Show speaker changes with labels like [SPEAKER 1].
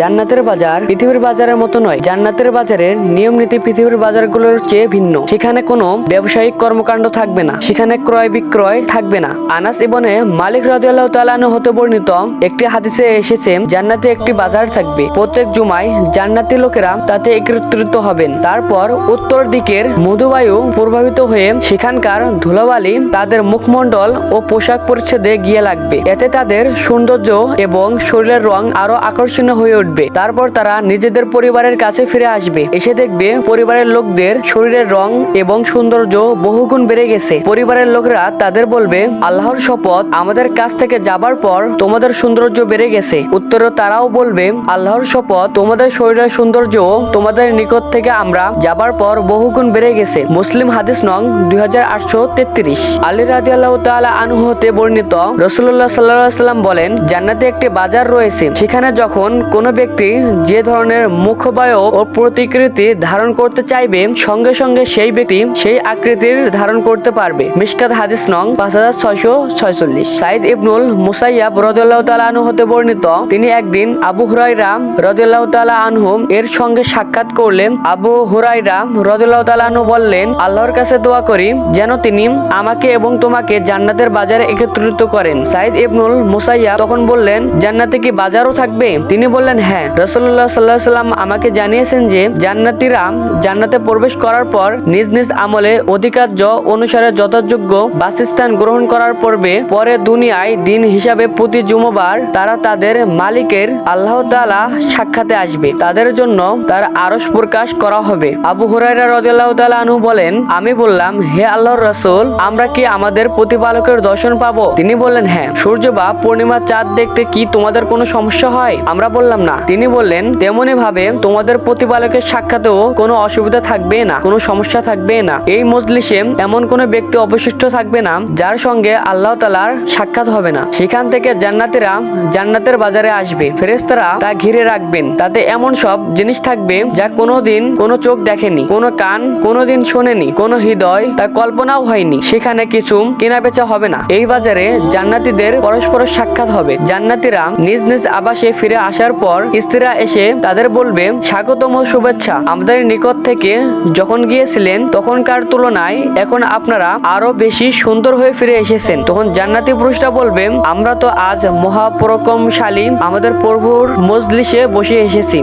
[SPEAKER 1] জান্নাতের বাজার পৃথিবীর বাজারের মতো নয়। জান্নাতের বাজারের নিয়ম নীতি পৃথিবীর বাজারগুলোর চেয়ে ভিন্ন। সেখানে কোনো ব্যবসায়িক কর্মকাণ্ড থাকবে না। সেখানে ক্রয় বিক্রয় থাকবে না। আনাস ইবনে মালিক রাদিয়াল্লাহু তাআলা আনহু হতে বর্ণিত, একটি হাদিসে এসেছে, জান্নাতে একটি বাজার থাকবে। প্রত্যেক জুমায় জান্নাতি লোকেরা তাতে একত্রিত হবেন। তারপর উত্তর দিকের মধুবায়ু প্রভাবিত হয়ে সেখানকার ধুলাবালি তাদের মুখমণ্ডল ও পোশাক পরিচ্ছেদে গিয়ে লাগবে। এতে তাদের সৌন্দর্য এবং শরীরের রং আরও আকর্ষণীয় হয়ে উঠবে তারপর তারা নিজেদের পরিবারের কাছে ফিরে আসবে। এসে দেখবে পরিবারের লোকদের শরীরের রং এবং সৌন্দর্য বহুগুণ বেড়ে গেছে। পরিবারের লোকরা তাদের বলবে, আল্লাহর শপথ আমাদের কাছ থেকে যাবার পর তোমাদের সৌন্দর্য বেড়ে গেছে। উত্তরে তারাও বলবে, আল্লাহর শপথ তোমাদের শরীরের সৌন্দর্য তোমাদের নিকট থেকে আমরা যাবার পর বহুগুণ বেড়ে গেছে। মুসলিম হাদিস নং দুই হাজার আটশো তেত্রিশ। আলী রাজি আল্লাহ তালা আনহু বর্ণিত রসুল্লাহ সাল্লাহ সাল্লাম বলেন, জান্নাতে একটি বাজার রয়েছে। সেখানে যখন কোনো ব্যক্তি যে ধরনের মুখবায় ও প্রতিকৃতি ধারণ করতে চাইবে, সঙ্গে সঙ্গে সেই ব্যক্তি সেই আকৃতির ধারণ করতে পারবে। মিশকাত হাদিস নং পাঁচ হাজার ছয়শো ছয়চল্লিশ। সাইদ ইবনুল মুসাইয়াব রদুল্লাহ তালা আনহু হতে বর্ণিত, তিনি একদিন আবু হুরাইরা রদুল্লাহ তালা আনহু এর সঙ্গে সাক্ষাৎ করলেন। আবু হুরাইরা রদুল্লাহ তালা আনহু বললেন, আল্লাহর কাছে দোয়া করি যেন তিনি আমাকে এবং তোমাকে জান্নাতের বাজারে একত্রিত করেন। সাইদ ইবনুল মুসাইয়া তখন বললেন, জান্নাতে কি বাজারও থাকবে? তিনি বললেন হ্যাঁ রসুল্লাহ সাল্লাহ সাল্লাম আমাকে জানিয়েছেন যে জান্নাতিরা জান্নাতে প্রবেশ করার পর নিজ নিজ আমলে অধিকার্য অনুসারে যথাযোগ্য বাসস্থান গ্রহণ করার পূর্বে পরে দুনিয়ায় দিন হিসাবে প্রতি জুমবার তারা তাদের মালিকের আল্লাহ তাআলা সাক্ষাতে আসবে। তাদের জন্য তার আরস প্রকাশ করা হবে। আবু হুরাইরা রাদিয়াল্লাহু তাআলা আনহু বলেন, আমি বললাম, হে আল্লাহর রসুল, আমরা কি আমাদের প্রতিপালকের দর্শন পাবো? তিনি বললেন হ্যাঁ সূর্য বা পূর্ণিমা চাঁদ দেখতে কি তোমাদের কোনো সমস্যা হয়? আমরা বললাম, না। তিনি বললেন, তেমনি ভাবে তোমাদের প্রতিপালকের সাক্ষাতেও কোনো অসুবিধা থাকবে না, কোনো সমস্যা থাকবে না। এই মজলিসে এমন কোনো ব্যক্তি অবশিষ্ট থাকবে না, যার সঙ্গে আল্লাহ তালার সাক্ষাৎ হবে না। সেখান থেকে জান্নাতিরা জান্নাতের বাজারে আসবে। ফেরেস্তারা তা ঘিরে রাখবেন। তাতে এমন সব জিনিস থাকবে যা কোনোদিন কোনো চোখ দেখেনি, কোনো কান কোনোদিন শোনেনি, কোনো হৃদয় তা কল্পনাও হয়নি। সেখানে কিছু কেনা বেচা হবে না। এই বাজারে জান্নাতীদের পরস্পর সাক্ষাৎ হবে। জান্নাতীরা নিজ নিজ আবাসে ফিরে আসার পর স্ত্রীরা এসে তাদের বলবে, স্বাগতম শুভেচ্ছা। আমাদের নিকট থেকে যখন গিয়েছিলেন তখনকার তুলনায় এখন আপনারা আরও বেশি সুন্দর হয়ে ফিরে এসেছেন। তখন জান্নাতি পুরুষরা বলবে, আমরা তো আজ মহাপরকমশালী আমাদের প্রভুর মজলিসে বসে এসেছি।